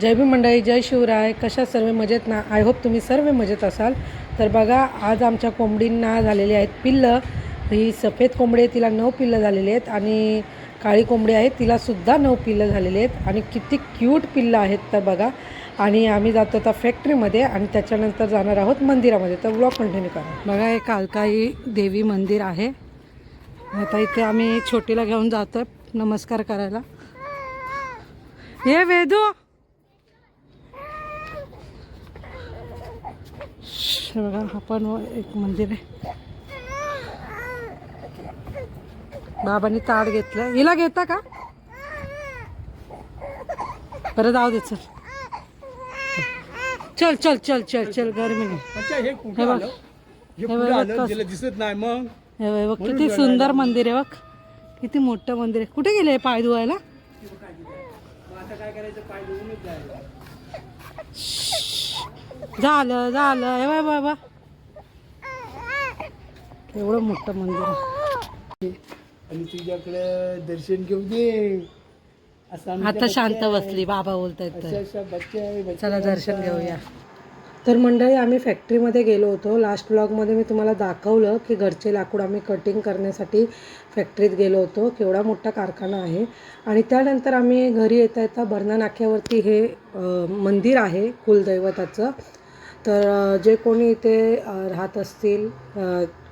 जय भी मंडळी जय शिवराय. कशा सर्व मजेत ना? आय होप तुम्ही सर्व मजेत असाल. तर बघा आज आमच्या कोंबडींना झालेली आहेत पिल्लं. ही सफेद कोंबडी आहे तिला नऊ पिल्लं झालेली आहेत आणि काळी कोंबडी आहे तिलासुद्धा नऊ पिल्लं झालेली आहेत. आणि किती क्यूट पिल्लं आहेत तर बघा. आणि आम्ही जातो आता फॅक्टरीमध्ये आणि त्याच्यानंतर जाणार आहोत मंदिरामध्ये. तर ब्लॉग कंटिन्यू करा. बघा हे कालकाई देवी मंदिर आहे. आता इथे आम्ही छोटीला घेऊन जातो नमस्कार करायला. हे वेदू! बघा हा पण एक मंदिर आहे. बाबांनी ताट घेतलं हिला घेता का? बरं जाऊ दे चल. चल चल चल चल चल गरमी नाही दिसत नाही मग. हे बघ, बघ किती सुंदर मंदिर आहे बघ. किती मोठं मंदिर आहे. कुठे गेले पाय धुवायला आता काय करायचं पाय धुवूनच जायला झालं झालं. हे बाय बाबा एवढं मोठं मंदिर आहे. आणि तुझ्याकडे दर्शन घेऊ दे. आता शांत बसली बाबा बोलतायत बच्चे चला दर्शन. घेऊया. तर मंडळी आम्ही फॅक्टरीमध्ये गेलो होतो. लास्ट ब्लॉगमध्ये मी तुम्हाला दाखवलं की घरचे लाकूड आम्ही कटिंग करण्यासाठी फॅक्टरीत गेलो होतो. केवढा मोठा कारखाना आहे. आणि त्यानंतर आम्ही घरी येता येता बर्ना नाक्यावरती हे मंदिर आहे कुलदैवताचं. तर जे कोणी इथे राहत असतील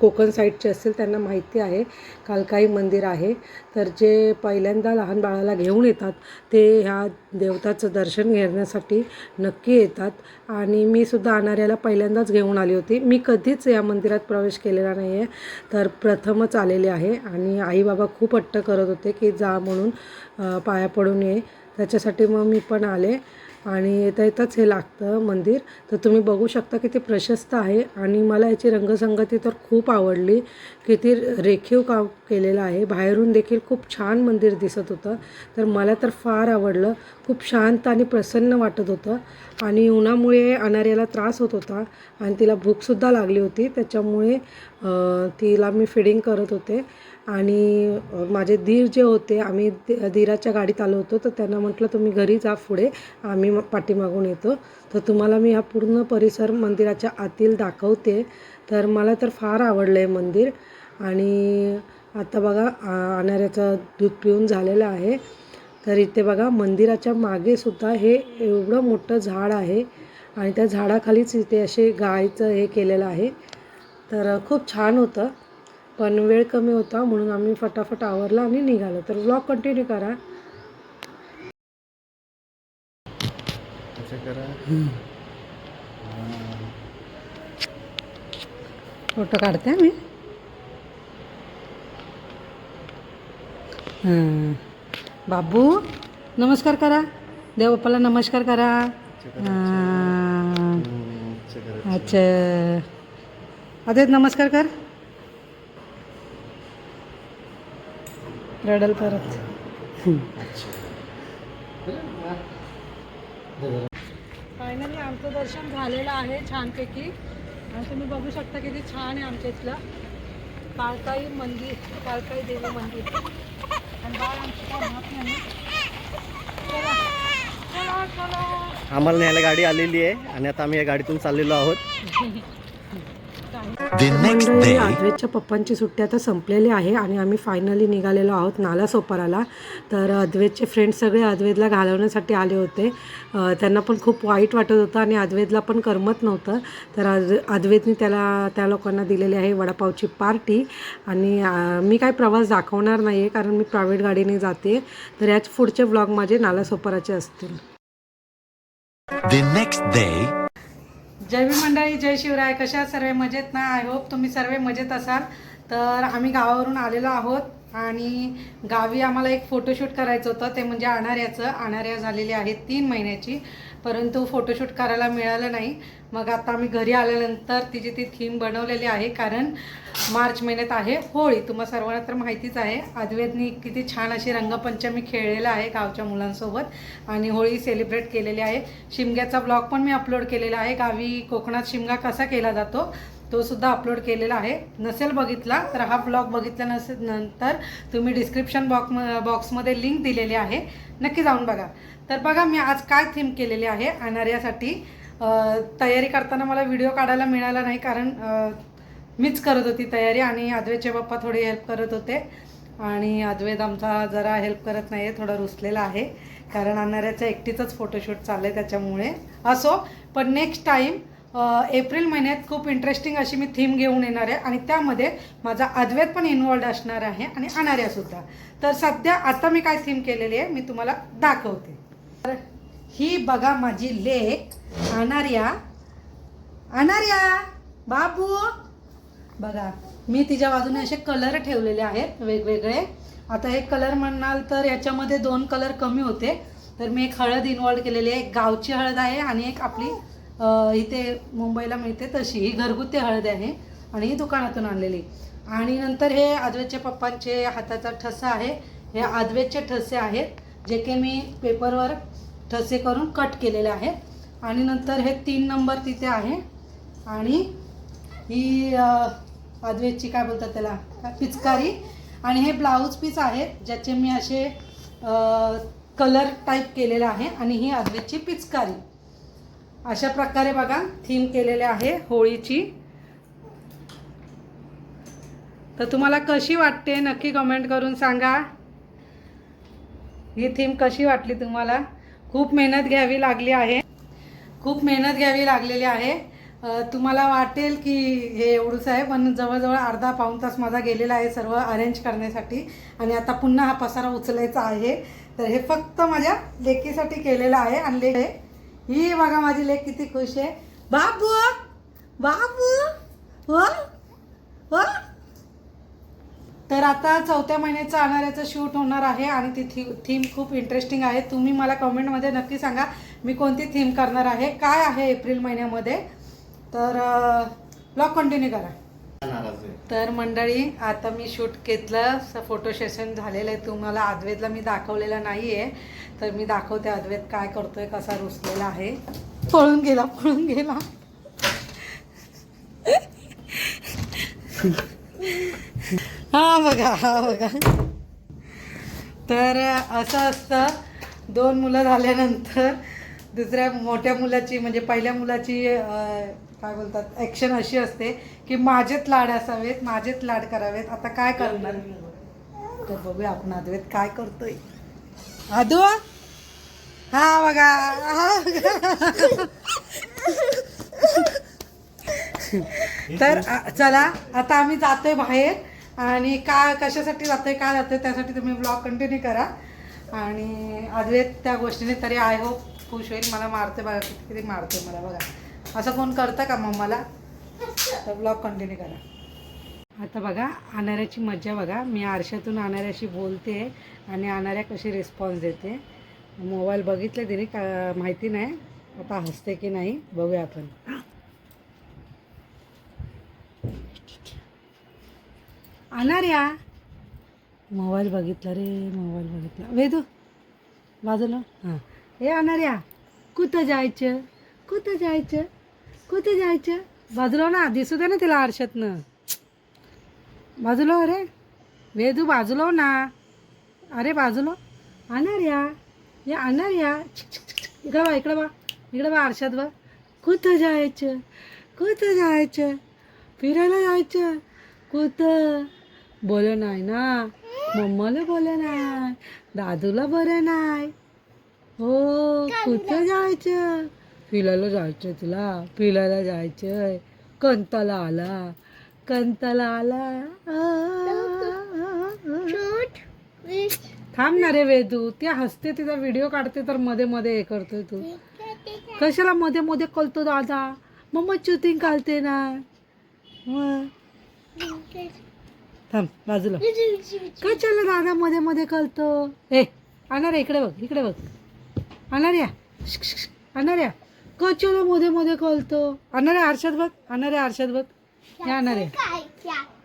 कोकण साईडचे असतील त्यांना माहिती आहे कालकाई मंदिर आहे. तर जे पहिल्यांदा लहान बाळाला घेऊन येतात ते ह्या देवताचं दर्शन घेण्यासाठी नक्की येतात. आणि मी सुद्धा अनाऱ्याला पहिल्यांदाच घेऊन आली होती. मी कधीच या मंदिरात प्रवेश केलेला नाही आहे तर प्रथमच आलेले आहे. आणि आई बाबा खूप हट्ट करत होते की जा म्हणून पाया पडून ये. त्याच्यासाठी मग मी पण आले. आणि येता येताच हे लागतं मंदिर. तर तुम्ही बघू शकता किती प्रशस्त आहे. आणि मला याची रंगसंगती तर खूप आवडली. किती रेखीव काम केलेलं आहे. बाहेरून देखील खूप छान मंदिर दिसत होतं. तर मला तर फार आवडलं. खूप शांत आणि प्रसन्न वाटत होतं. आणि उन्हामुळे अनार्याला त्रास होत होता. आणि तिला भूकसुद्धा लागली होती. त्याच्यामुळे तिला मी फिडिंग करत होते. आणि माझे धीर जे होते आम्ही धीराच्या गाडीत आलो होतो तर त्यांना म्हटलं तुम्ही घरी जा पुढे आम्ही मग पाठीमागून येतो. तर तुम्हाला मी हा पूर्ण परिसर मंदिराच्या आतील दाखवते. तर मला तर फार आवडलं आहे मंदिर. आणि आता बघा आ- दूध पिऊन झालेलं आहे. तर इथे बघा मंदिराच्या मागे सुद्धा हे एवढं मोठं झाड आहे. आणि त्या झाडाखालीच इथे असे गायचं हे केलेलं आहे. तर खूप छान होतं. पण वेळ कमी होता म्हणून आम्ही फटाफट आवरला आणि निघालो. तर ब्लॉग कंटिन्यू करा. फोटो काढते मी बाबू नमस्कार करा. देवबाप्पाला नमस्कार करा. अच्छा. अदेत नमस्कार कर. रडल परत. फायनली आमचं दर्शन झालेलं आहे छानपैकी. आणि तुम्ही बघू शकता किती छान आहे आमच्या इथलं. काळकाई मंदिर काळकाई देवी मंदिर. आणि बाळ आमचं आम्हाला न्यायला गाडी आलेली आहे आणि आता आम्ही या गाडीतून चाललेलो आहोत. मंडळी अद्वैतच्या पप्पांची सुट्टी आता संपलेली आहे आणि आम्ही फायनली निघालेलो आहोत नाला सोपाराला तर अद्वैतचे फ्रेंड्स सगळे अद्वैतला घालवण्यासाठी आले होते. त्यांना पण खूप वाईट वाटत होतं आणि अद्वैतला पण करमत नव्हतं. तर अद अद्वैतने त्याला त्या लोकांना दिलेली आहे वडापावची पार्टी आणि मी काय प्रवास दाखवणार नाही आहे कारण मी प्रायव्हेट गाडीने जाते. तर याच पुढचे ब्लॉग माझे नाला सोपाराचे असतील. The next day. जय भी मंडळी जय शिवराय. कशा सर्व? मजेत ना? आय होप तुम्ही सर्व मजेत असाल. तर आम्ही गावावरून आलेलो आहोत आणि गावी आम्हाला एक फोटोशूट करायचं होतं. ते म्हणजे अनाऱ्याचं अनाऱ्या झालेली आहे तीन महिन्याची. परंतु फोटोशूट करायला मिळालं नाही. मग आता आम्ही घरी आल्यानंतर तिची ती थीम बनवलेली आहे कारण मार्च महिन्यात आहे होळी. तुम्हा सर्वांना तर माहितीच आहे अद्वैतनी किती छान अशी रंगपंचमी खेळलेलं आहे गावच्या मुलांसोबत आणि होळी सेलिब्रेट केलेली आहे. शिमग्याचा ब्लॉग पण मी अपलोड केलेला आहे. गावी कोकणात शिमगा कसा केला जातो तो सुद्धा अपलोड केलेला आहे. नसेल बघितला तर हा ब्लॉग बघितल्या नसेल नंतर तुम्ही डिस्क्रिप्शन बॉक्स बॉक्समध्ये लिंक दिलेली आहे. नक्की जाऊन बघा. तर बघा मी आज काय थीम केलेली आहे अनार्यासाठी. तयारी करताना मला व्हिडिओ काढायला मिळाला नाही कारण मीच करत होती तयारी आणि अद्वैतचे पप्पा थोडे हेल्प करत होते. आणि अद्वैत आमचा जरा हेल्प करत नाही आहे थोडा रुसलेला आहे. कारण अनाऱ्याचं एकटीचंच फोटोशूट चाललं आहे त्याच्यामुळे. असो पण नेक्स्ट टाईम एप्रिल महिन्यात खूप इंटरेस्टिंग अशी मी थीम घेऊन येणार आहे. आणि त्यामध्ये माझा अद्वैत पण इन्वॉल्ड असणार आहे आणि अनार्यासुद्धा तर सध्या आता मी काय थीम केलेली आहे मी तुम्हाला दाखवते. तर ही बघा माझी लेख अनार्या. अनार्या बाबू. बघा मी तिच्या बाजूने असे कलर ठेवलेले आहेत वेगवेगळे. आता हे कलर म्हणाल तर याच्यामध्ये दोन कलर कमी होते. तर मी एक हळद इन्वॉल्व केलेली आहे एक गावची हळद आहे आणि एक आपली इथे मुंबईला मिळते तशी. ही घरगुती हळद आहे आणि ही दुकानातून आणलेली. आणि नंतर हे आदवेच्या पप्पांचे हाताचा ठसा आहे. हे आदवेचे ठसे आहेत जे की मी पेपरवर ठसे करून कट केलेले आहेत आणि नंतर हे तीन नंबर तिथे आहे. आणि ही आदवेची काय बोलतात त्याला? पिचकारी. आणि हे ब्लाऊज पीस आहेत ज्याचे मी असे कलर टाईप केलेला आहे. आणि ही आदवेची पिचकारी. अशा प्रकारे बघा थीम केलेले आहे होळीची. तर तुम्हाला कशी वाटते नक्की कमेंट करून सांगा. ही थीम कशी वाटली तुम्हाला? खूप मेहनत घ्यावी लागली आहे. खूप मेहनत घ्यावी लागलेली आहे. तुम्हाला वाटेल की हे एवढंच आहे पण जवळजवळ अर्धा पाऊण तास माझा गेलेला आहे सर्व अरेंज करण्यासाठी. आणि आता पुन्हा हा पसारा उचलायचा आहे. तर हे फक्त माझ्या लेकीसाठी केलेलं आहे. आणि लेक ही बघा माझी लेक किती खुश आहे. बाबू बाबू हो? हो? तर आता चौथ्या महिन्याचं अनाऱ्याचं शूट होणार आहे आणि ती थी थीम खूप इंटरेस्टिंग आहे. तुम्ही मला कमेंटमध्ये नक्की सांगा मी कोणती थीम करणार आहे. काय आहे एप्रिल महिन्यामध्ये? तर ब्लॉग कंटिन्यू करा. तर मंडळी आता मी शूट घेतलं फोटो सेशन झालेलं आहे. तुम्हाला अद्वैतला मी दाखवलेलं नाही आहे तर मी दाखवते अद्वैत काय करतोय कसा रुसलेला आहे. पळून गेला पळून गेला. हा बघा हा बघा. तर असं असतं दोन मुलं झाल्यानंतर दुसऱ्या मोठ्या मुलाची म्हणजे पहिल्या मुलाची काय बोलतात ॲक्शन अशी असते की माझेच लाड असावेत माझेच लाड करावेत आता काय करणार? तर बघूया आपण अद्वैत काय करतोय. आदू? हा बघा. हा. बघा तर चला आता आम्ही जातोय बाहेर आणि का कशासाठी जातोय काय जातोय त्यासाठी तुम्ही ब्लॉग कंटिन्यू करा. आणि अद्वैत त्या गोष्टीने तरी आय होप खुश होईल. मला मारते बघा किती किती मारते मला बघा. असं कोण करतं का मम्माला तर ब्लॉग कंटिन्यू करा. आता बघा अनाऱ्याची मज्जा बघा. मी आरशातून अनाऱ्याशी बोलते आणि अनाऱ्या कशी रिस्पॉन्स देते. मोबाईल बघितलं तिने का माहिती नाही. आता हसते की नाही बघूया आपण. अनाऱ्या मोबाईल बघितला रे मोबाईल बघितला. वेदू बाजूला. हां. हे अनाऱ्या कुठं जायचं? कुठं जायचं? कुठं जायचं? बाजूला ना दिसू दे ना तिला आरशातनं. बाजूला अरे. वेदू बाजूला हो ना. अरे बाजूला. आणणार या या आणणार या इकडं बा इकडं बा इकडं बा आरशात बा कुठं जायचं? कुठं जायचं? फिरायला जायचं? कुठं? बोल नाही ना. मम्माला बोल नाही. दादूला बरं नाही. हो कुठं जायचं? फिरायला जायचं तुला. फिरायला जायचंय. कंताला आला. कंताला आला. थांब ना रे वेदू. ती हसते तिचा व्हिडिओ काढते तर मध्ये मध्ये हे करतोय तू. कशाला मध्ये मध्ये कळतो दादा? मम्मा चुतिंग कालते ना. थांब बाजूला. कशाला दादा मध्ये मध्ये कळतो? ए आणणार इकडे बघ इकडे बघ. आणणार या. आणणार या. कशाला मध्ये मध्ये कळतो? आणणार आरशात बघ आणणार आरशात बघ. हे आणणार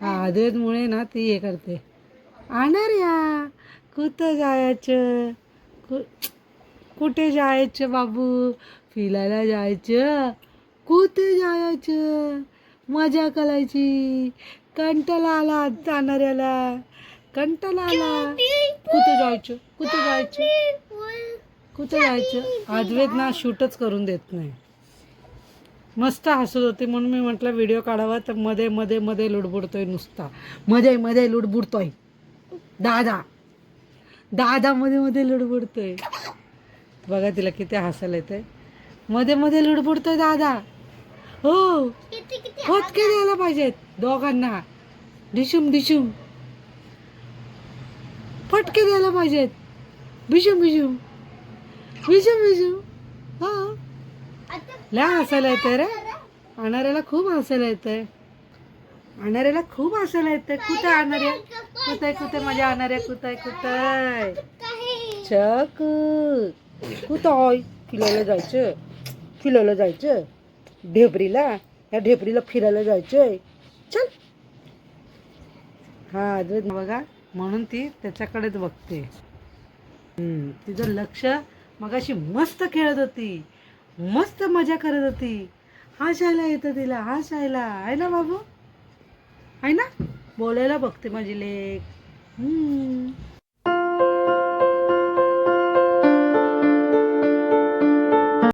हा अद्वैतमुळे ना ती हे करते. आणणार या. कुठं जायचं? कु कुठे जायचं बाबू? फिरायला जायचं? कुठे जायचं? मजा करायची. कंटाळा आला जाणाऱ्याला. कंटाळा आला. कुठं जायचं? कुठं जायचं? कुठे जायचं? अद्वैत ना शूटच करून देत नाही. मस्त हसत होते म्हणून मी म्हटलं व्हिडिओ काढावा. तर मध्ये मध्ये मध्ये लुडबुडतोय नुसता. मध्ये मध्ये लुडबुडतोय. दादा. दादा मध्ये मध्ये लुडबुडतोय. बघा तिला किती हसायला येते मध्ये मध्ये लुडबुडतोय दादा. हो. फटके द्यायला पाहिजेत दोघांना. डिशुम डिशुम फटके द्यायला पाहिजेत. भिशुम भिशुम बिशुम बिशुम हा. लय हसायला येतंय रे. आणणाऱ्याला खूप हसायला येतंय. आणणाऱ्याला खूप हसायला येतंय. कुठे आणणाऱ्या कुठे कुठे माझ्या आणणाऱ्या कुठे कुठे चकू. कुठं फिरायला जायचं फिरायला जायचं ढेबरीला या ढेबरीला फिरायला जायचंय. चल. हा अद्वैत बघा. म्हणून ती त्याच्याकडेच बघते. हम्म, तिचं लक्ष मगाशी मस्त खेळत होती. मस्त मजा करत होती. हा शायला येतं तिला हा शायला. आहे ना बाबू? आहे ना? बोलायला बघते माझी लेक. हम्म.